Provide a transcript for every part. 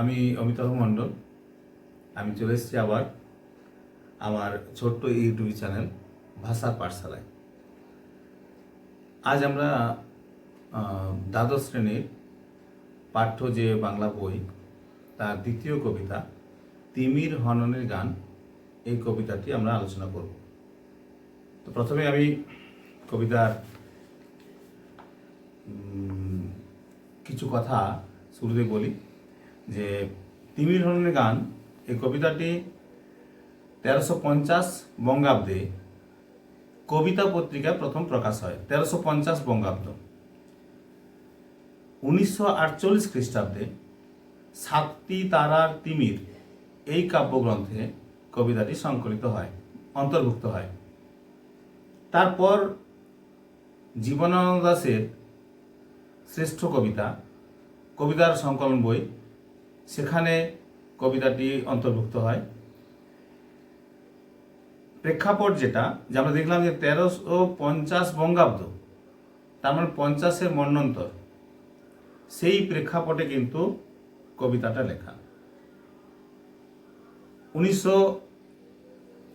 আমি অমিতাভ মণ্ডল। আমি চলে এসেছি আবার আমার ছোট্ট ইউটিউব চ্যানেল ভাষার পাঠশালায়। আজ আমরা দ্বাদশ শ্রেণির পাঠ্য যে বাংলা বই, তার দ্বিতীয় কবিতা, তিমির হননের গান, এই কবিতাটি আমরা আলোচনা করব। তো প্রথমে আমি কবিতার কিছু কথা শুরুতে বলি। যে তিমির হরণের গান, এই কবিতাটি তেরোশো পঞ্চাশ বঙ্গাব্দে কবিতা পত্রিকায় প্রথম প্রকাশ হয়, তেরোশো পঞ্চাশ বঙ্গাব্দ। উনিশশো আটচল্লিশ খ্রিস্টাব্দে সাতটি তারার তিমির এই কাব্যগ্রন্থে কবিতাটি সংকলিত হয়, অন্তর্ভুক্ত হয়। তারপর জীবনানন্দ দাসের শ্রেষ্ঠ কবিতা, কবিতার সংকলন বই সেখানে কবিতাটি অন্তর্ভুক্ত হয়। প্রেক্ষাপট যেটা, যে আমরা দেখলাম যে তেরোশো পঞ্চাশ বঙ্গাব্দ, তার মানে পঞ্চাশের মন্বন্তর সেই প্রেক্ষাপটে কিন্তু কবিতাটা লেখা। উনিশশো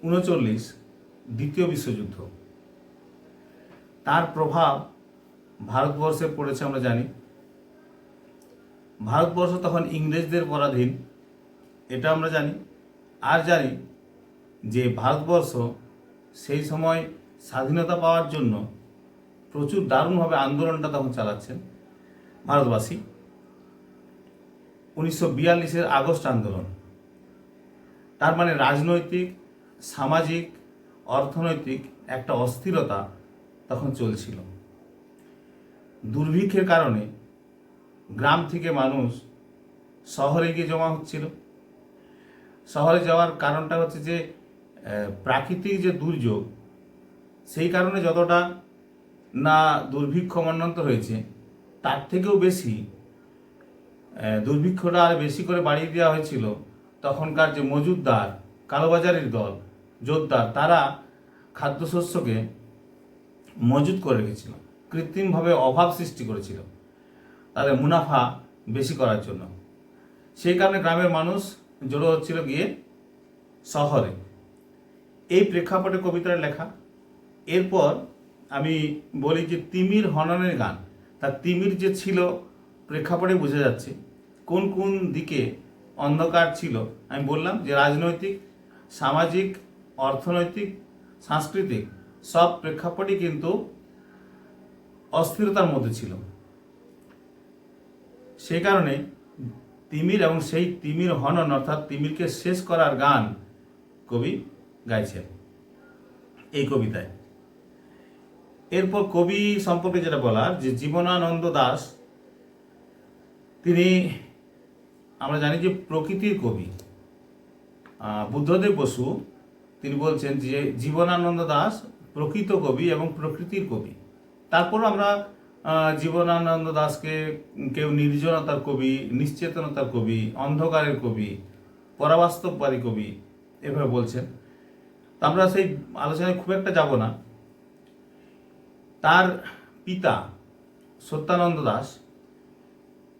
উনচল্লিশ দ্বিতীয় বিশ্বযুদ্ধ। তার প্রভাব ভারতবর্ষে পড়েছে, আমরা জানি। ভারতবর্ষ তখন ইংরেজদের পরাধীন, এটা আমরা জানি। আর জানি যে ভারতবর্ষ সেই সময় স্বাধীনতা পাওয়ার জন্য প্রচুর দারুণভাবে আন্দোলনটা তখন চালাচ্ছেন ভারতবাসী। উনিশশো বিয়াল্লিশের আগস্ট আন্দোলন। তার মানে রাজনৈতিক, সামাজিক, অর্থনৈতিক একটা অস্থিরতা তখন চলছিল। দুর্ভিক্ষের কারণে গ্রাম থেকে মানুষ শহরে গিয়ে জমা হচ্ছিল। শহরে যাওয়ার কারণটা হচ্ছে যে প্রাকৃতিক যে দুর্যোগ, সেই কারণে যতটা না দুর্ভিক্ষ মন্বন্তর হয়েছে, তার থেকেও বেশি দুর্ভিক্ষটা আর বেশি করে বাড়িয়ে দেওয়া হয়েছিল তখনকার যে মজুদদার কালোবাজারের দল যোদ্ধার তারা খাদ্যশস্যকে মজুত করে রেখেছিল, কৃত্রিমভাবে অভাব সৃষ্টি করেছিল। তাদের মুনাফা বেশি করার জন্য। সেই কারণে গ্রামের মানুষ জড়ো হচ্ছিল গিয়ে শহরে। এই প্রেক্ষাপটে কবিতার লেখা। এরপর আমি বলি যে তিমির হননের গান। তার তিমির যে ছিল, প্রেক্ষাপটে বোঝা যাচ্ছে কোন কোন দিকে অন্ধকার ছিল। আমি বললাম যে রাজনৈতিক, সামাজিক, অর্থনৈতিক, সাংস্কৃতিক সব প্রেক্ষাপটই কিন্তু অস্থিরতার মধ্যে ছিল। সেই কারণে তিমির এবং সেই তিমির হনন, অর্থাৎ তিমিরকে শেষ করার গান কবি গাইছেন এই কবিতায়। এরপর কবি সম্পর্কে যেটা বলার, যে জীবনানন্দ দাস, তিনি আমরা জানি যে প্রকৃতির কবি বুদ্ধদেব বসু, তিনি বলছেন যে জীবনানন্দ দাস প্রকৃত কবি এবং প্রকৃতির কবি। তারপর আমরা জীবনানন্দ দাসকে কেউ নির্জনতার কবি, নিশ্চেতনতার কবি, অন্ধকারের কবি, পরাবাস্তববাদী কবি এভাবে বলছেন। তো আমরা সেই আলোচনায় খুব একটা যাব না। তার পিতা সত্যানন্দ দাস,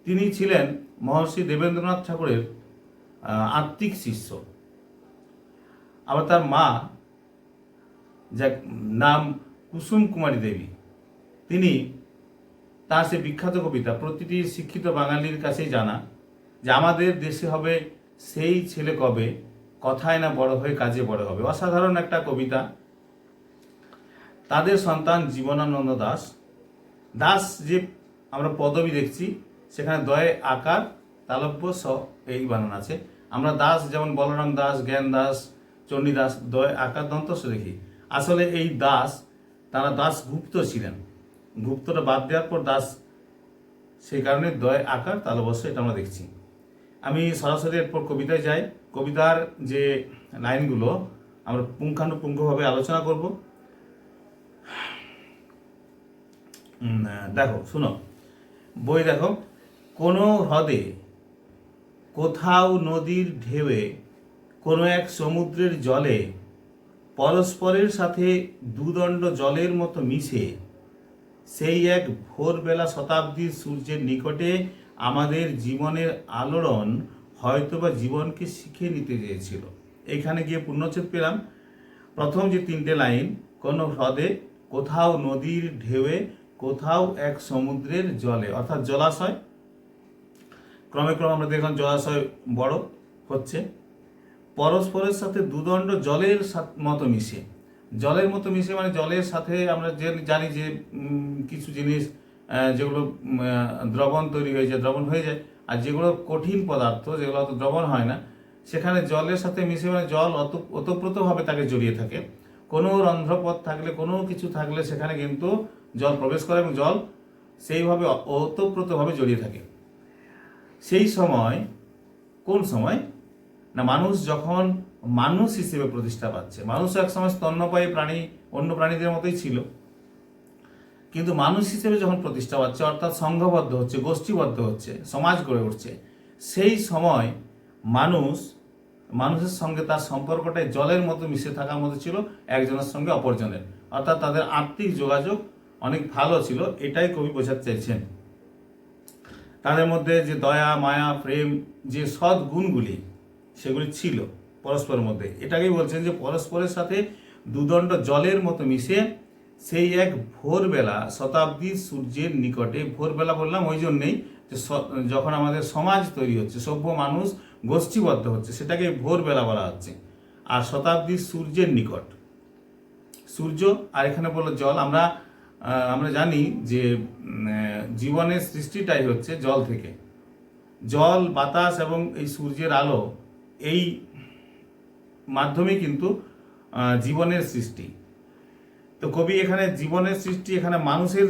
তিনি ছিলেন মহর্ষি দেবেন্দ্রনাথ ঠাকুরের আত্মিক শিষ্য। আবার তার মা যার নাম কুসুম কুমারী দেবী, তিনি তার সে বিখ্যাত কবিতা, প্রতিটি শিক্ষিত বাঙালির কাছেই জানা যে আমাদের দেশে হবে সেই ছেলে কবে, কথায় না বড় হয়ে কাজে বড় হবে। অসাধারণ একটা কবিতা। তাদের সন্তান জীবনানন্দ দাস। দাস যে আমরা পদবী দেখছি, সেখানে দয়ে, আকার, তালব্য স এই বানান আছে। আমরা দাস যেমন বলরাম দাস, জ্ঞান দাস, চণ্ডী দাস, দয়, আকার, দন্তস্ব দেখি। আসলে এই দাস, তারা দাস গুপ্ত ছিলেন। গুপ্তটা বাদ দেওয়ার পর দাস সেই কারণে দয়, আকার, তালবস্য এটা আমরা দেখছি। আমি সরাসরি এরপর কবিতায় যাই। কবিতার যে লাইনগুলো আমরা পুঙ্খানুপুঙ্খভাবে আলোচনা করব। দেখো, শুনো। বই দেখো, কোনো হ্রদে কোথাও নদীর ঢেউয়ে কোনো এক সমুদ্রের জলে পরস্পরের সাথে দুদণ্ড জলের মতো মিশে সেই এক ভোরবেলা শতাব্দীর সূর্যের নিকটে আমাদের জীবনের আলোড়ন হয়তোবা জীবনকে শিখে নিতে চেয়েছিল। এখানে গিয়ে পূর্ণচ্ছেদ পেলাম। প্রথম যে তিনটে লাইন, কোনো হ্রদে, কোথাও নদীর ঢেউয়ে, কোথাও এক সমুদ্রের জলে, অর্থাৎ জলাশয়। ক্রমে ক্রমে আমরা দেখলাম জলাশয় বড় হচ্ছে। পরস্পরের সাথে দুদণ্ড জলের মতো মিশে। জলের মতো মিশে মানে জলের সাথে আমরা যে জানি যে কিছু জিনিস যেগুলো দ্রবণ তৈরি হয়ে যায় দ্রবণ হয়ে যায়, আর যেগুলো কঠিন পদার্থ, যেগুলো অত দ্রবণ হয় না, সেখানে জলের সাথে মিশে মানে জল অত, ওতপ্রোতভাবে তাকে জড়িয়ে থাকে। কোনো রন্ধ্রপথ থাকলে, কোনো কিছু থাকলে সেখানে কিন্তু জল প্রবেশ করে এবং জল সেইভাবে ওতপ্রোতভাবে জড়িয়ে থাকে। সেই সময়, কোন সময়? না, মানুষ যখন মানুষ হিসেবে প্রতিষ্ঠা পাচ্ছে। মানুষ এক সময় স্তন্যপায়ী প্রাণী, অন্য প্রাণীদের মতোই ছিল। কিন্তু মানুষ হিসেবে যখন প্রতিষ্ঠা পাচ্ছে, অর্থাৎ সংঘবদ্ধ হচ্ছে, গোষ্ঠীবদ্ধ হচ্ছে, সমাজ গড়ে উঠছে, সেই সময় মানুষ, মানুষের সঙ্গে তার সম্পর্কটাই জলের মতো মিশে থাকার মতো ছিল, একজনের সঙ্গে অপরজনের। অর্থাৎ তাদের আত্মিক যোগাযোগ অনেক ভালো ছিল, এটাই কবি বোঝাতে চাইছেন। তাদের মধ্যে যে দয়া, মায়া, প্রেম, যে সৎ গুণগুলি, সেগুলি ছিল। পরস্পরের মধ্যে। এটাকেই বলছেন যে পরস্পরের সাথে দুদণ্ড জলের মতো মিশে সেই এক ভোরবেলা শতাব্দীর সূর্যের নিকটে, ভোরবেলা বললাম ওই জন্যেই যে যখন আমাদের সমাজ তৈরি হচ্ছে, সভ্য মানুষ গোষ্ঠীবদ্ধ হচ্ছে, সেটাকে ভোরবেলা বলা হচ্ছে। আর শতাব্দীর সূর্যের নিকট। সূর্য, আর এখানে বলল জল, আমরা আমরা জানি যে জীবনের সৃষ্টিটাই হচ্ছে জল থেকে। জল, বাতাস এবং এই সূর্যের আলো, এই মাধ্যমে কিন্তু জীবনের সৃষ্টি। তো কবি এখানে জীবনের সৃষ্টি, এখানে মানুষের,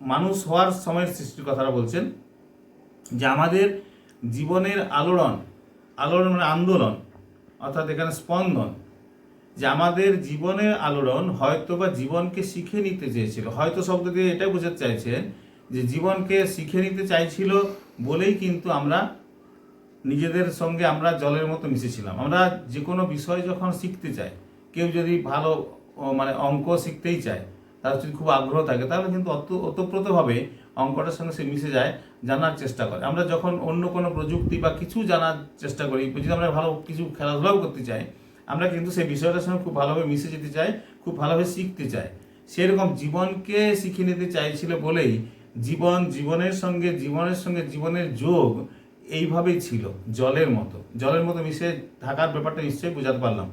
মানুষ হওয়ার সময়ের সৃষ্টির কথাটা বলছেন যে আমাদের জীবনের আলোড়ন আলোড়ন মানে আন্দোলন, অর্থাৎ এখানে স্পন্দন, যে আমাদের জীবনের আলোড়ন হয়তো বা জীবনকে শিখে নিতে চেয়েছিল। হয়তো শব্দ দিয়ে এটাই বোঝাতে চাইছেন যে জীবনকে শিখে নিতে চাইছিল বলেই কিন্তু আমরা নিজেদের সঙ্গে আমরা জলের মতো মিশেছিলাম। আমরা যে কোনো বিষয় যখন শিখতে চাই, কেউ যদি ভালো মানে অঙ্ক শিখতেই চায়, তার যদি খুব আগ্রহ থাকে, তাহলে কিন্তু অত, ওতপ্রোতভাবে অঙ্কটার সঙ্গে সে মিশে যায়, জানার চেষ্টা করে। আমরা যখন অন্য কোনো প্রযুক্তি বা কিছু জানার চেষ্টা করি, যদি আমরা ভালো কিছু খেলাধুলাও করতে চাই, আমরা কিন্তু সেই বিষয়টার সঙ্গে খুব ভালোভাবে মিশে যেতে চাই, খুব ভালোভাবে শিখতে চাই। সেরকম জীবনকে শিখে নিতে চাইছিল বলেই জীবন জীবনের সঙ্গে জীবনের সঙ্গে জীবনের যোগ এইভাবেই ছিল, জলের মতো। জলের মতো মিশে থাকার ব্যাপারটা নিশ্চয়ই বোঝাতে পারলাম।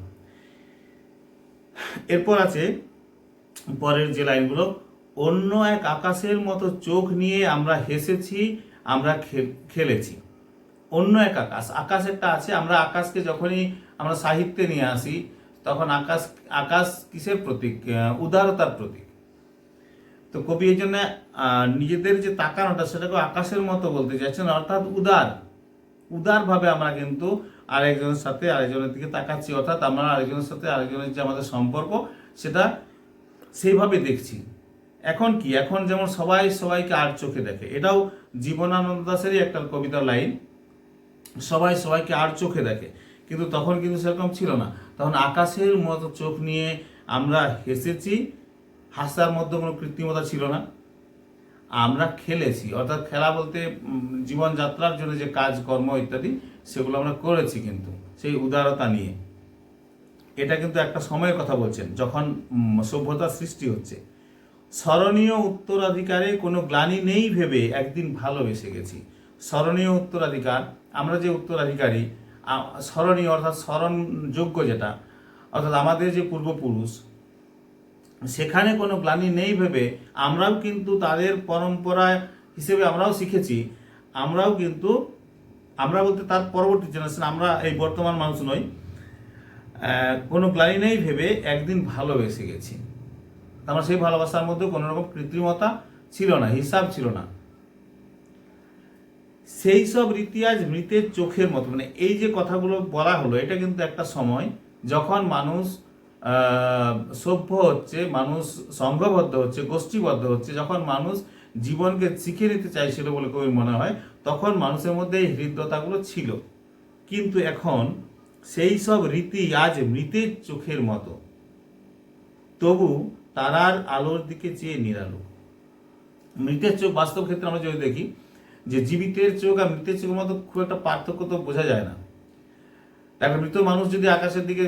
এরপর আছে পরের যে লাইনগুলো, অন্য এক আকাশের মতো চোখ নিয়ে আমরা হেসেছি, আমরা খেলেছি। অন্য এক আকাশ আকাশ একটা আছে, আমরা আকাশকে যখনই আমরা সাহিত্যে নিয়ে আসি, তখন আকাশ আকাশ কিসের প্রতীক? উদারতার প্রতীক। তো কবি এই জন্য নিজেদের যে তাকানোটা সেটাকে আকাশের মতো বলতে চাইছেন, অর্থাৎ উদার। উদারভাবে আমরা কিন্তু আরেকজনের সাথে আরেকজনের দিকে তাকাচ্ছি, অর্থাৎ আমরা আরেকজনের সাথে আরেকজনের যে আমাদের সম্পর্ক, সেটা সেইভাবে দেখছি। এখন কি? এখন যেমন সবাই সবাইকে আর চোখে দেখে, এটাও জীবনানন্দ দাসেরই একটা কবিতার লাইন, সবাই সবাইকে আর চোখে দেখে। কিন্তু তখন কিন্তু সেরকম ছিল না। তখন আকাশের মতো চোখ নিয়ে আমরা হেসেছি, হাসার মধ্যে কোনো কৃত্রিমতা ছিল না। আমরা খেলেছি। অর্থাৎ খেলা বলতে জীবনযাত্রার জন্য যে কাজ, কর্ম ইত্যাদি, সেগুলো আমরা করেছি কিন্তু, সেই উদারতা নিয়ে। এটা কিন্তু একটা সময়ের কথা বলছেন, যখন সভ্যতার সৃষ্টি হচ্ছে। স্মরণীয় উত্তরাধিকারে কোনো গ্লানি নেই ভেবে একদিন ভালোবেসে গেছি। স্মরণীয় উত্তরাধিকার, আমরা যে উত্তরাধিকারী স্মরণীয় অর্থাৎ স্মরণযোগ্য যেটা, অর্থাৎ আমাদের যে পূর্বপুরুষ সেখানে কোনো গ্লানি নেই ভেবে আমরাও কিন্তু তাদের পরম্পরা হিসেবে আমরাও শিখেছি। আমরাও কিন্তু, আমরা বলতে তার পরবর্তী জেনারেশন আমরা এই বর্তমান মানুষ নই। কোনো গ্লানি নেই ভেবে একদিন ভালোবেসে গেছি। আমরা সেই ভালোবাসার মধ্যে কোনো রকম কৃত্রিমতা ছিল না, হিসাব ছিল না। সেই সব রীতি আজ মৃতের চোখের মতো। মানে এই যে কথাগুলো বলা হলো, এটা কিন্তু একটা সময় যখন মানুষ সভ্য হচ্ছে, মানুষ সংঘবদ্ধ হচ্ছে, গোষ্ঠীবদ্ধ হচ্ছে। যখন মানুষ জীবনকে শিখে নিতে চাইছিল বলে কবির মনে হয়, তখন মানুষের মধ্যে এই হৃদ্যতাগুলো ছিল। কিন্তু এখন সেই সব রীতি আজ মৃতের চোখের মতো। তবু তারার আলোর দিকে চেয়ে নিরালো। মৃতের চোখ বাস্তব ক্ষেত্রে আমরা যদি দেখি, যে জীবিতের চোখ আর মৃতের চোখের মতো খুব একটা পার্থক্য তো বোঝা যায় না। একটা মৃত মানুষ যদি আকাশের দিকে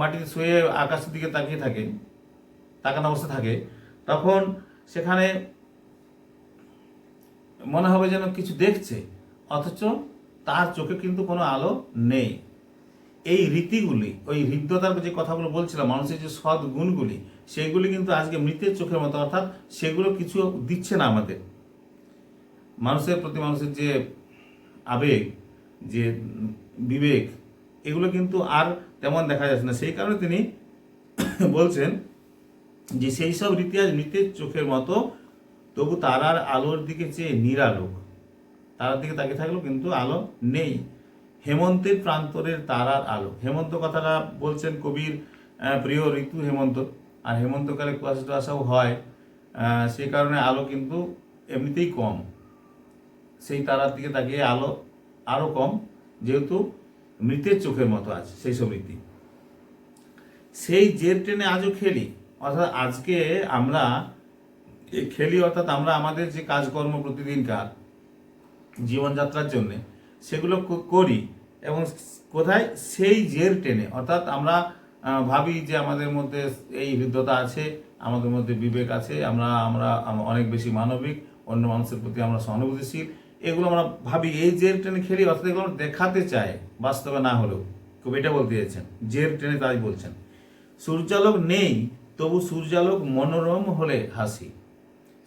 মাটিতে শুয়ে আকাশের দিকে তাকিয়ে থাকে, তাকানো অবস্থা থাকে, তখন সেখানে মনে হবে যেন কিছু দেখছে, অথচ তার চোখে কিন্তু কোনো আলো নেই। এই রীতিগুলি, ওই হৃদ্যতার যে কথাগুলো বলছিলাম, মানুষের যে সৎ গুণগুলি, সেইগুলি কিন্তু আজকে মৃতের চোখের মতো, অর্থাৎ সেগুলো কিছু দিচ্ছে না আমাদের। মানুষের প্রতি মানুষের যে আবেগ, যে বিবেক এগুলো কিন্তু আর তেমন দেখা যাচ্ছে না। সেই কারণে তিনি বলছেন যে সেই সব আজ মৃতের চোখের মতো, তবু তারার আলোর দিকে চেয়ে নিরালোক তারার দিকে তাকিয়ে থাকলেও কিন্তু আলো নেই। হেমন্তের প্রান্তরের তারার আলো। হেমন্ত কথাটা বলছেন কবির প্রিয় ঋতু হেমন্ত। আর হেমন্তকালে কুয়াশা টুয়াশাও হয়। সেই কারণে আলো কিন্তু এমনিতেই কম। সেই তারার দিকে তাকিয়ে আলো আরও কম। যেহেতু মৃতের চোখের মতো আছে, সেই সব রীতি সেই জের ট্রেনে আজও খেলি, অর্থাৎ আজকে আমরা খেলি, অর্থাৎ আমরা আমাদের যে কাজকর্ম প্রতিদিনকার জীবনযাত্রার জন্যে, সেগুলো করি এবং কোথায়? সেই জের টেনে, অর্থাৎ আমরা ভাবি যে আমাদের মধ্যে এই হৃদ্যতা আছে, আমাদের মধ্যে বিবেক আছে আমরা আমরা অনেক বেশি মানবিক, অন্য মানুষের প্রতি আমরা সহানুভূতিশীল এগুলো আমরা ভাবি, এই জের ট্রেনে খেলি, অর্থাৎ এগুলো আমরা দেখাতে চাই, বাস্তবে না হলেও। কবি এটা বলতে চাইছেন জের ট্রেনে তাই বলছেন। সূর্যালোক নেই, তবু সূর্যালোক মনোরম হলে হাসি।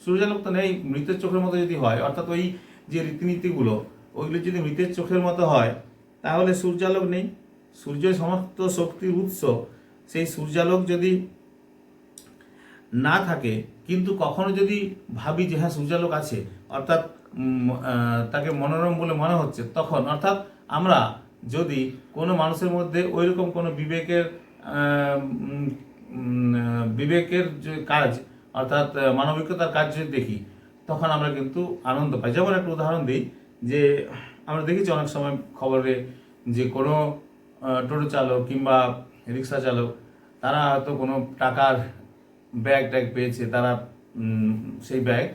সূর্যালোক তো নেই, মৃতের চোখের মতো যদি হয়, অর্থাৎ ওই যে রীতিনীতিগুলো, ওইগুলো যদি মৃতের চোখের মতো হয়, তাহলে সূর্যালোক নেই। সূর্য সমস্ত শক্তির উৎস, সেই সূর্যালোক যদি না থাকে, কিন্তু কখনো যদি ভাবি যে হ্যাঁ সূর্যালোক আছে, অর্থাৎ তাকে মনোরম বলে মনে হচ্ছে তখন। অর্থাৎ আমরা যদি কোনো মানুষের মধ্যে ওই রকম কোনো বিবেকের বিবেকের যে কাজ, অর্থাৎ মানবিকতার কাজ যদি দেখি, তখন আমরা কিন্তু আনন্দ পাই। যেমন একটা উদাহরণ দিই যে, আমরা দেখেছি অনেক সময় খবরে যে কোনো টোটো চালক কিংবা রিক্সা চালক, তারা হয়তো কোনো টাকার ব্যাগ ট্যাগ পেয়েছে, তারা সেই ব্যাগ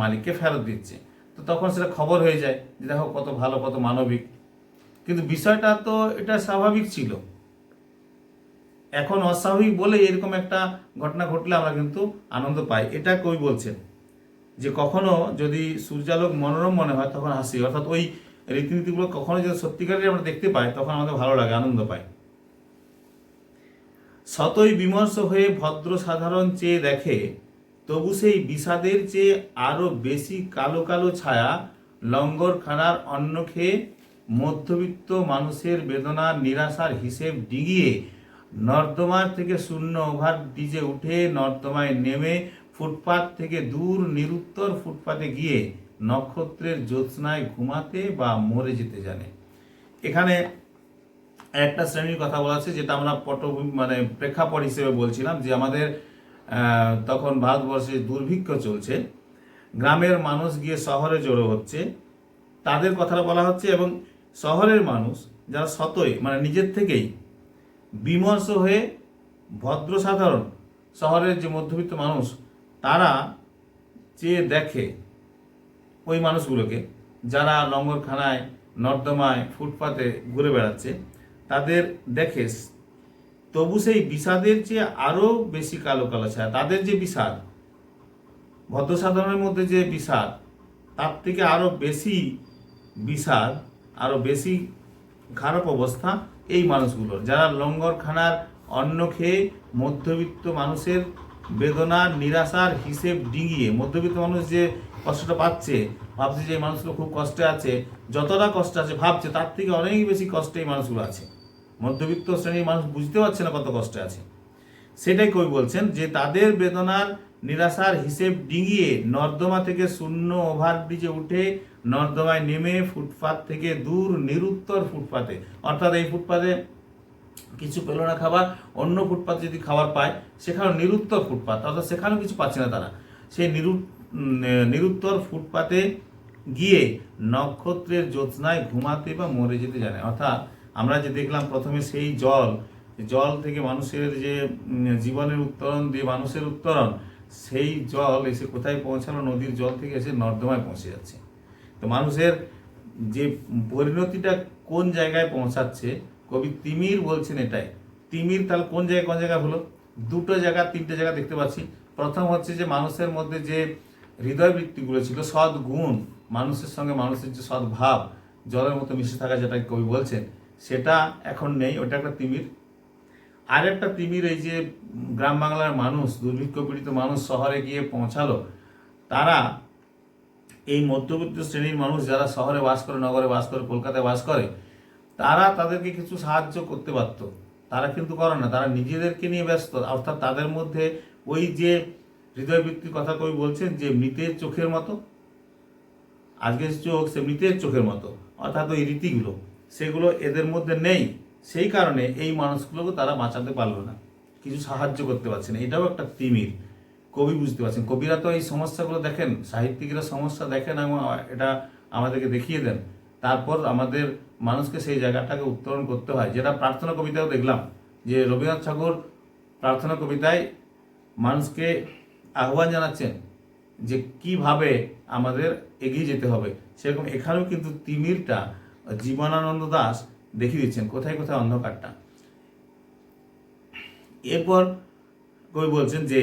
মালিককে ফেরত দিচ্ছে। তো তখন সেটা খবর হয়ে যায় যে দেখো কত ভালো, কত মানবিক। কিন্তু বিষয়টা তো এটা স্বাভাবিক ছিল। এখন অস্বাভাবিক বলে এরকম একটা ঘটনা ঘটলে আমরা কিন্তু আনন্দ পাই। এটা কই বলছেন যে কখনো যদি সূর্যালোক মনোরম মনে হয় তখন হাসি, অর্থাৎ ওই রীতিনীতিগুলো কখনো যদি সত্যিকারের আমরা দেখতে পাই তখন আমাদের ভালো লাগে, আনন্দ পাই। শতই বিমর্ষ হয়ে ভদ্র সাধারণ চেয়ে দেখে তবু সেই বিষাদের চেয়ে আরও বেশি কালো কালো ছায়া লঙ্গরখানার অন্ন খেয়ে মধ্যবিত্ত মানুষের বেদনার নিরাশার হিসেব ডিঙিয়ে নর্দমার থেকে শূন্য ওভার ব্রিজে উঠে নর্দমায় নেমে ফুটপাত থেকে দূর নিরুত্তর ফুটপাতে গিয়ে নক্ষত্রের জ্যোৎস্নায় ঘুমাতে বা মরে যেতে জানে। এখানে একটা শ্রেণির কথা বলা আছে, যেটা আমরা পটভূমি মানে প্রেক্ষাপট হিসেবে বলছিলাম যে আমাদের তখন ভারতবর্ষে দুর্ভিক্ষ চলছে। গ্রামের মানুষ গিয়ে শহরে জড়ো হচ্ছে। তাদের কথাটা বলা হচ্ছে এবং শহরের মানুষ যারা সতই মানে নিজের থেকেই বিমর্ষ হয়ে ভদ্র সাধারণ শহরের যে মধ্যবিত্ত মানুষ, তারা চেয়ে দেখে ওই মানুষগুলোকে যারা লঙ্গরখানায়, নর্দমায়, ফুটপাতে ঘুরে বেড়াচ্ছে, তাদের দেখে তবু সেই বিষাদের চেয়ে আরও বেশি কালো কালো ছায়া তাদের যে বিষাদ ভদ্র সাধারণের মধ্যে যে বিষাদ, তার থেকে আরও বেশি বিষাদ আরও বেশি খারাপ অবস্থা এই মানুষগুলোর। যারা লঙ্গরখানার অন্ন খেয়ে মধ্যবিত্ত মানুষের বেদনার নিরাশার হিসেব ডিঙিয়ে মধ্যবিত্ত মানুষ যে কষ্টটা পাচ্ছে, ভাবছে যে এই মানুষগুলো খুব কষ্টে আছে, যতটা কষ্ট আছে ভাবছে, তার থেকে অনেক বেশি কষ্টে এই মানুষগুলো আছে। মধ্যবিত্ত শ্রেণির মানুষ বুঝতে পারছে না কত কষ্টে আছে। সেটাই কবি বলছেন যে তাদের বেদনার নিরাশার হিসেব ডিঙিয়ে নর্দমা থেকে শূন্য ওভারব্রিজে উঠে নর্দমায় নেমে ফুটপাত থেকে দূর নিরুত্তর ফুটপাতে। অর্থাৎ এই ফুটপাতে কিছু পেল না খাবার, অন্য ফুটপাতে যদি খাবার পায় সেখানে নিরুত্তর ফুটপাত। অর্থাৎ সেখানেও কিছু পাচ্ছে না তারা। সেই নিরু নিরুত্তর ফুটপাতে গিয়ে নক্ষত্রের জ্যোৎস্নায় ঘুমাতে বা মরে যেতে জানে। অর্থাৎ আমরা যে দেখলাম প্রথমে সেই জল জল থেকে মানুষের যে জীবনের উত্তরণ দিয়ে মানুষের উত্তরণ, সেই জল এসে কোথায় পৌঁছালো? নদীর জল থেকে এসে নর্দমায় পৌঁছে যাচ্ছে। তো মানুষের যে পরিণতিটা কোন জায়গায় পৌঁছাচ্ছে, কবি তিমির বলছেন এটাই। তিমির তাহলে কোন জায়গায় কোন জায়গায় হলো? দুটো জায়গা, তিনটে জায়গা দেখতে পাচ্ছি। প্রথম হচ্ছে যে মানুষের মধ্যে যে হৃদয় বৃত্তিগুলো ছিল সৎ গুণ মানুষের সঙ্গে মানুষের যে সৎ ভাব জলের মতো মিশে থাকা যেটা কবি বলছেন সেটা এখন নেই, ওটা একটা তিমির। আর একটা তিমির, এই যে গ্রাম বাংলার মানুষ, দুর্ভিক্ষ পীড়িত মানুষ শহরে গিয়ে পৌঁছালো, তারা এই মধ্যবিত্ত শ্রেণির মানুষ যারা শহরে বাস করে, নগরে বাস করে, কলকাতায় বাস করে, তারা তাদেরকে কিছু সাহায্য করতে পারত। তারা কিন্তু করে না, তারা নিজেদেরকে নিয়ে ব্যস্ত। অর্থাৎ তাদের মধ্যে ওই যে হৃদয়বৃত্তির কথা কবি বলছেন যে মৃতের চোখের মতো, আজকের চোখ সে মৃতের চোখের মতো, অর্থাৎ ওই রীতিগুলো। সেগুলো এদের মধ্যে নেই। সেই কারণে এই মানুষগুলোকে তারা বাঁচাতে পারল না। কিছু সাহায্য করতে পারছে না। এটাও একটা তিমির। কবি বুঝতে পারছেন। কবিরা তো এই সমস্যাগুলো দেখেন। সাহিত্যিকরা সমস্যা দেখেন এবং এটা আমাদেরকে দেখিয়ে দেন। তারপর আমাদের মানুষকে সেই জায়গাটাকে উত্তরণ করতে হয়। যেটা প্রার্থনা কবিতাও দেখলাম যে রবীন্দ্রনাথ ঠাকুর প্রার্থনা কবিতায় মানুষকে আহ্বান জানাচ্ছেন যে কীভাবে আমাদের এগিয়ে যেতে হবে। সেরকম এখানেও কিন্তু তিমিরটা জীবনানন্দ দাস দেখিয়ে দিচ্ছেন, কোথায় কোথায় অন্ধকারটা। এরপর কবি বলছেন যে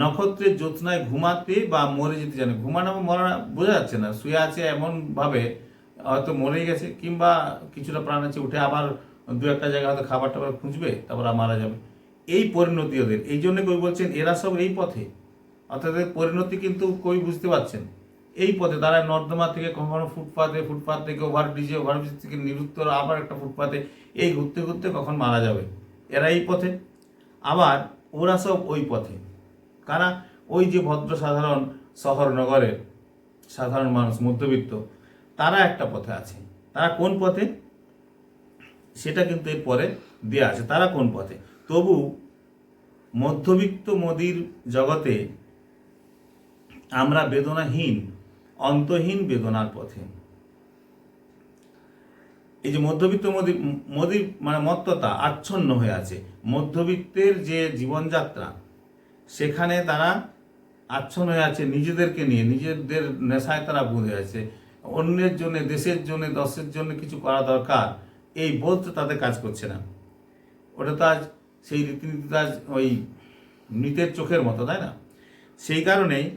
নক্ষত্রের জ্যোৎস্নায় ঘুমাতে বা মরে যেতে জানে ঘুমানো মরা বোঝা যাচ্ছে না। শুয়ে আছে এমন ভাবে হয়তো মরেই গেছে, কিংবা কিছুটা প্রাণ আছে, উঠে আবার দু একটা জায়গায় হয়তো খাবার টাবার খুঁজবে, তারপর মারা যাবে। এই পরিণতি ওদের। এই জন্য কবি বলছেন, এরা সব এই পথে। অর্থাৎ পরিণতি কিন্তু কবি বুঝতে পারছেন। এই পথে তারা নর্দমা থেকে কখনো ফুটপাতে, ফুটপাত থেকে ওভারব্রিজে ওভারব্রিজ থেকে নিরুত্তর আবার একটা ফুটপাতে এই ঘুরতে ঘুরতে কখন মারা যাবে? এরা এই পথে। আবার ওরা সব ওই পথে। কারা? ওই যে ভদ্র সাধারণ শহর নগরের সাধারণ মানুষ, মধ্যবিত্ত, তারা একটা পথে আছে। তারা কোন পথে? সেটা কিন্তু এর পরে দেওয়া আছে। তারা কোন পথে? তবু মধ্যবিত্ত মোদির জগতে আমরা বেদনাহীন অন্তহীন বেদনার পথে। এই যে মধ্যবিত্ত মোদি মোদির মানে মত্ততা আচ্ছন্ন হয়ে আছে। মধ্যবিত্তের যে জীবনযাত্রা, সেখানে তারা আচ্ছন্ন হয়ে আছে নিজেদেরকে নিয়ে, নিজেদের নেশায় তারা বুঝে আছে। অন্যের জন্য, দেশের জন্য, দশের জন্য কিছু করা দরকার, এই বোধটা তাদের কাজ করছে না। ওটা তো আজ সেই রীতিনীতি আজ ওই মৃতের চোখের মতো, তাই না? সেই কারণেই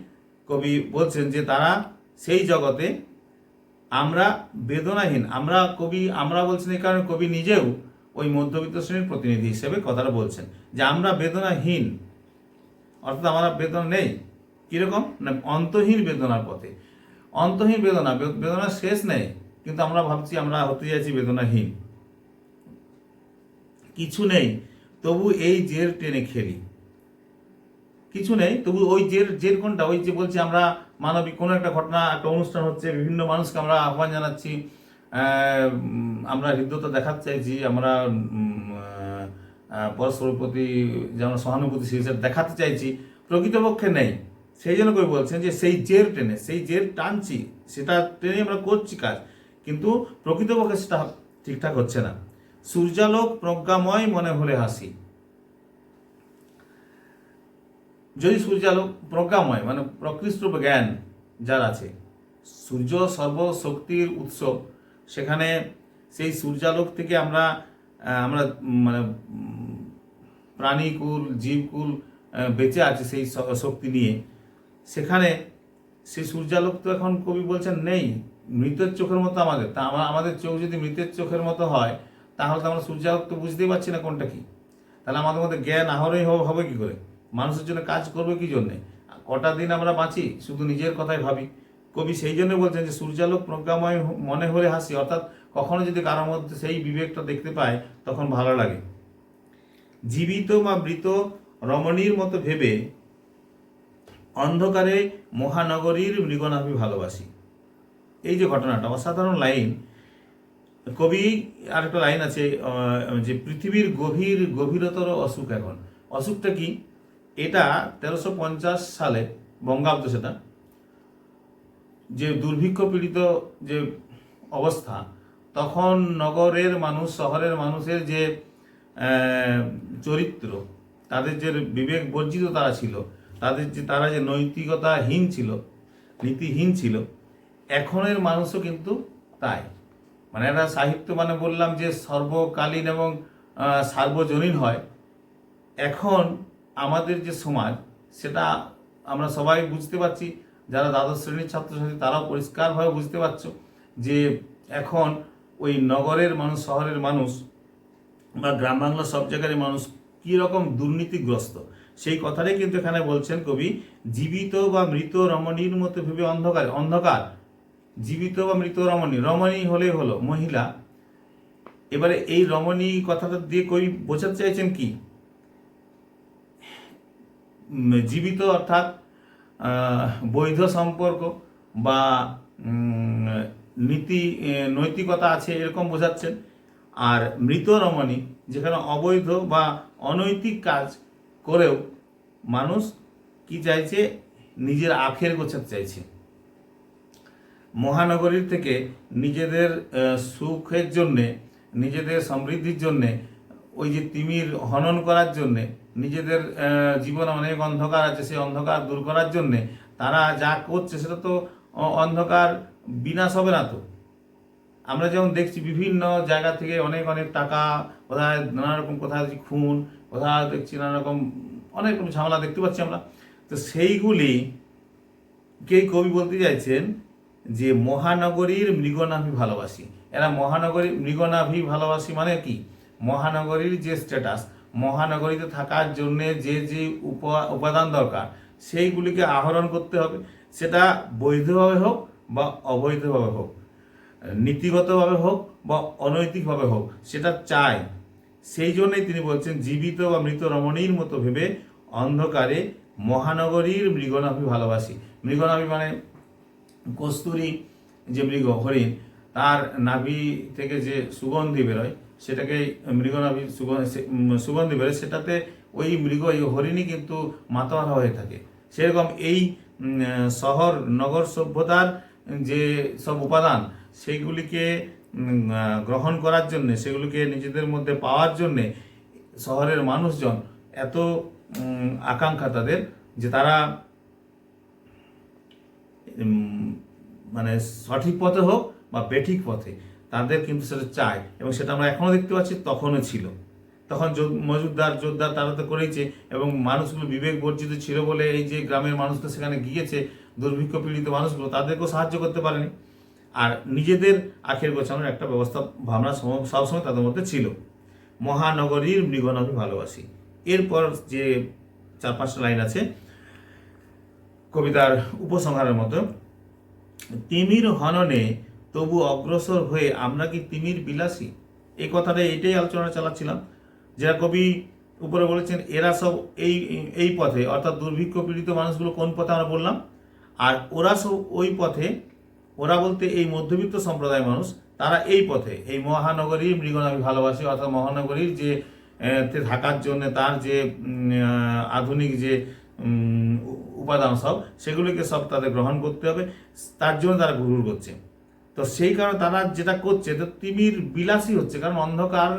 কবি বলছেন যে তারা সেই জগতে আমরা বেদনাহীন, আমরা কবি, আমরা বলছেন এই কারণে কবি নিজেও ওই মধ্যবিত্ত শ্রেণির প্রতিনিধি হিসেবে কথাটা বলছেন যে আমরা বেদনাহীন। অর্থাৎ আমরা বেদনা নেই। কীরকম? না, অন্তহীন বেদনার পথে। অন্তহীন বেদনা, বে- বেদনার শেষ নেই। কিন্তু আমরা ভাবছি, আমরা হতে যাচ্ছি বেদনাহীন। কিছু নেই, তবু এই জের টেনে খেলি। কিছু নেই, তবু ওই জের জের কোনটা? ওই যে বলছি আমরা মানবিক কোনো একটা ঘটনা, একটা অনুষ্ঠান হচ্ছে, বিভিন্ন মানুষকে আমরা আহ্বান জানাচ্ছি। আমরা হৃদ্যতা দেখাতে চাইছি, আমরা পরস্পরের প্রতি যে আমরা সহানুভূতিশীল দেখাতে চাইছি। প্রকৃতপক্ষে নেই। সেই জন্য কবি বলছেন যে সেই জের টেনে, সেই জের টানছি, সেটা টেনে আমরা করছি কাজ। কিন্তু প্রকৃতপক্ষে সেটা ঠিকঠাক হচ্ছে না। সূর্যালোক প্রজ্ঞাময় মনে হলে হাসি। যদি সূর্যালোক প্রজ্ঞাময় মানে প্রকৃষ্ট জ্ঞান যার আছে, সূর্য সর্বশক্তির উৎস, সেখানে সেই সূর্যালোক থেকে আমরা আমরা মানে প্রাণীকুল, জীবকুল বেঁচে আছে সেই শক্তি নিয়ে, সেখানে সেই সূর্যালোক তো এখন কবি বলছেন নেই, মৃতের চোখের মতো আমাদের। তা আমা- আমাদের চোখ যদি মৃতের চোখের মতো হয়, তাহলে তো আমরা সূর্যালোক তো বুঝতেই পারছি না কোনটা কি। তাহলে আমাদের মধ্যে জ্ঞান আহরণই হবে কি করে? মানুষের জন্য কাজ করবে কি জন্যে? কটা দিন আমরা বাঁচি? শুধু নিজের কথাই ভাবি। কবি সেই জন্য বলছেন যে, সূর্যালোক প্রজ্ঞাময় মনে হলে হাসি, অর্থাৎ কখনো যদি কারোর মধ্যে সেই বিবেকটা দেখতে পায়, তখন ভালো লাগে। জীবিত বা মৃত রমণীর মতো ভেবে অন্ধকারে মহানগরীর মৃগনাভি ভালোবাসি। এই যে ঘটনাটা, অসাধারণ লাইন। কবি আর একটা লাইন আছে যে পৃথিবীর গভীর, গভীরতর অসুখ এখন। অসুখটা কি? এটা তেরোশো পঞ্চাশ সালে বঙ্গাব্দ সেটা, যে দুর্ভিক্ষ পীড়িত যে অবস্থা, তখন নগরের মানুষ, শহরের মানুষের যে চরিত্র, তাদের যে বিবেক বর্জিত তারা ছিল, তাদের যে, তারা যে নৈতিকতাহীন ছিল, নীতিহীন ছিল, এখনের মানুষও কিন্তু তাই। মানে একটা সাহিত্য মানে বললাম যে সর্বকালীন এবং সার্বজনীন হয়। এখন আমাদের যে সমাজ, সেটা আমরা সবাই বুঝতে পারছি। যারা দ্বাদশ শ্রেণির ছাত্রছাত্রী, তারাও পরিষ্কারভাবে বুঝতে পারছ যে এখন ওই নগরের মানুষ, শহরের মানুষ বা গ্রাম বাংলা সব জায়গার মানুষ কী রকম দুর্নীতিগ্রস্ত? সেই কথাটাই কিন্তু এখানে বলছেন কবি, জীবিত বা মৃত রমণীর মতো ভেবে অন্ধকার অন্ধকার। জীবিত বা মৃত রমণী রমণী হলেই হলো মহিলা। এবারে এই রমণী কথাটা দিয়ে কবি বোঝাতে চাইছেন কি? জীবিত অর্থাৎ বৈধ সম্পর্ক বা নীতি নৈতিকতা আছে এরকম বোঝাচ্ছেন। আর মৃত রমণী যেখানে অবৈধ বা অনৈতিক কাজ করেও মানুষ কি চাইছে? নিজের আখের গোছাতে চাইছে। মহানগরীর থেকে নিজেদের সুখের জন্যে, নিজেদের সমৃদ্ধির জন্যে, ওই যে তিমির হনন করার জন্যে নিজেদের জীবনে অনেক অন্ধকার আছে, সেই অন্ধকার দূর করার জন্যে তারা যা করছে সেটা তো অন্ধকার বিনাশ হবে না তো। আমরা যেমন দেখছি বিভিন্ন জায়গা থেকে অনেক অনেক টাকা, কোথায় নানা রকম কোথায় দেখছি খুন, কোথায় দেখছি নানা রকম অনেক রকম ঝামেলা দেখতে পাচ্ছি আমরা। তো সেইগুলি কেই কবি বলতে চাইছেন যে মহানগরীর মৃগনাভি ভালোবাসি। এরা মহানগরী, মৃগনাভি ভালোবাসি মানে কি? মহানগরীর যে স্ট্যাটাস মহানগরীতে থাকার জন্য যে যে উপা- উপাদান দরকার, সেইগুলিকে আহরণ করতে হবে। সেটা বৈধভাবে হোক বা অবৈধভাবে হোক, নীতিগতভাবে হোক বা অনৈতিকভাবে হোক, সেটা চায় সেই জন্যই তিনি বলছেন, জীবিত বা মৃত রমণীর মতো ভেবে অন্ধকারে মহানগরীর মৃগনাভি ভালোবাসি। মৃগনাভি মানে কস্তুরী যে মৃগ, হরিণ, তার নাভি থেকে যে সুগন্ধি বেরোয় সেটাকে মৃগনাভি সুগন্ধি বেরোয় সেটাতে ওই মৃগ, এই হরিণই কিন্তু মাতোয়ারা হয়ে থাকে। সেরকম এই শহর, নগর সভ্যতার যে সব উপাদান, সেইগুলিকে গ্রহণ করার জন্যে, সেগুলিকে নিজেদের মধ্যে পাওয়ার জন্যে শহরের মানুষজন এত আকাঙ্ক্ষা তাদের যে তারা মানে সঠিক পথে হোক বা বেঠিক পথে। তাদের কিন্তু সেটা চায় এবং সেটা আমরা এখনও দেখতে পাচ্ছি, তখনও ছিল। তখন মজুদদার জোরদার তারা তো করেইছে এবং মানুষগুলো বিবেক বর্জিত ছিল বলে এই যে গ্রামের মানুষটা সেখানে গিয়েছে, দুর্ভিক্ষ পীড়িত মানুষগুলো, তাদেরকেও সাহায্য করতে পারেনি। আর নিজেদের আখের গোছানোর একটা ব্যবস্থা, ভাবনা সবসময় তাদের মধ্যে ছিল। মহানগরীর মৃগনভি ভালোবাসি। এরপর যে চার পাঁচটা লাইন আছে, কবিতার উপসংহারের মতো, তিমির হননে তবু অগ্রসর হয়ে আমরা কি তিমির বিলাসী? এই কথাটা এটাই আলোচনা চালাচ্ছিলাম। যারা কবি উপরে বলেছেন, এরা সব এই এই পথে, অর্থাৎ দুর্ভিক্ষ পীড়িত মানুষগুলো কোন পথে আমরা বললাম? আর ওরা সব ওই পথে, ওরা বলতে এই মধ্যবিত্ত সম্প্রদায় মানুষ, তারা এই পথে, এই মহানগরীর আমি ভালোবাসি, অর্থাৎ মহানগরীর যে থাকার জন্য তার যে আধুনিক যে উপাদান সব, সেগুলিকে সব তাদের গ্রহণ করতে হবে। তার জন্য তারা ঘুরঘুর করছে। তো সেই কারণে তারা যেটা করছে, তো তিমির বিলাসী হচ্ছে, কারণ অন্ধকার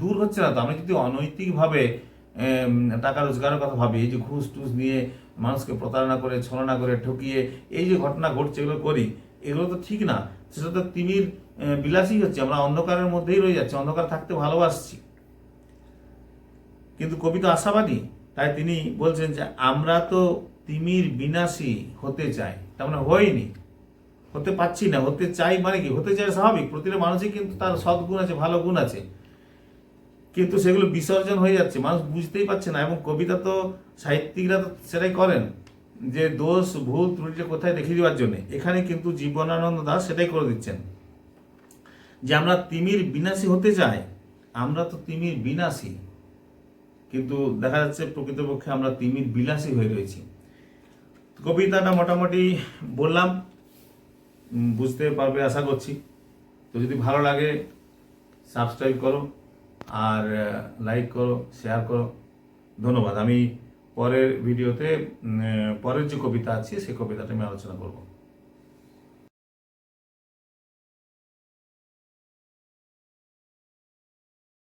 দূর হচ্ছে না তো। আমরা যদি অনৈতিকভাবে টাকা রোজগারের কথা ভাবি, এই যে ঘুষ টুস নিয়ে মানুষকে প্রতারণা করে, ছলনা করে, ঠকিয়ে এই যে ঘটনা ঘটছে, এগুলো করি, এগুলো তো ঠিক না। সেটা তো তিমির বিলাসী হচ্ছে, আমরা অন্ধকারের মধ্যেই রয়ে যাচ্ছি, অন্ধকার থাকতে ভালোবাসছি। কিন্তু কবি তো আশাবাদী, তাই তিনি বলছেন যে, আমরা তো তিমির বিনাশী হতে চাই, তার মানে হয়নি। হতে পাচ্ছি না, হতে চাই মানে কি? হতে চাই স্বাভাবিক, প্রতিটা মানুষই কিন্তু তার সদ্গুণ আছে, ভালো গুণ আছে। কিন্তু সেগুলো বিসর্জন হয়ে যাচ্ছে, মানুষ বুঝতেই পারছে না। এবং কবিতা তো, সাহিত্যিকরা তো সেটাই করেন, যে দোষ, ভুল ত্রুটিটা কোথায় দেখিয়ে দেওয়ার জন্য। এখানে কিন্তু জীবনানন্দ দাস সেটাই করে দিচ্ছেন। যে আমরা তিমির বিনাশী হতে চাই, আমরা তো তিমির বিনাশী। কিন্তু দেখা যাচ্ছে প্রকৃতপক্ষে আমরা তিমির বিলাসী হয়ে রয়েছি। কবিতাটা মোটামুটি বললাম বুঝতে পারবে আশা করছি। তো যদি ভালো লাগে সাবস্ক্রাইব করো আর লাইক করো শেয়ার করো। ধন্যবাদ। আমি পরের ভিডিওতে পরের যে কবিতা আছে সেই কবিতাটা আমি আলোচনা করব।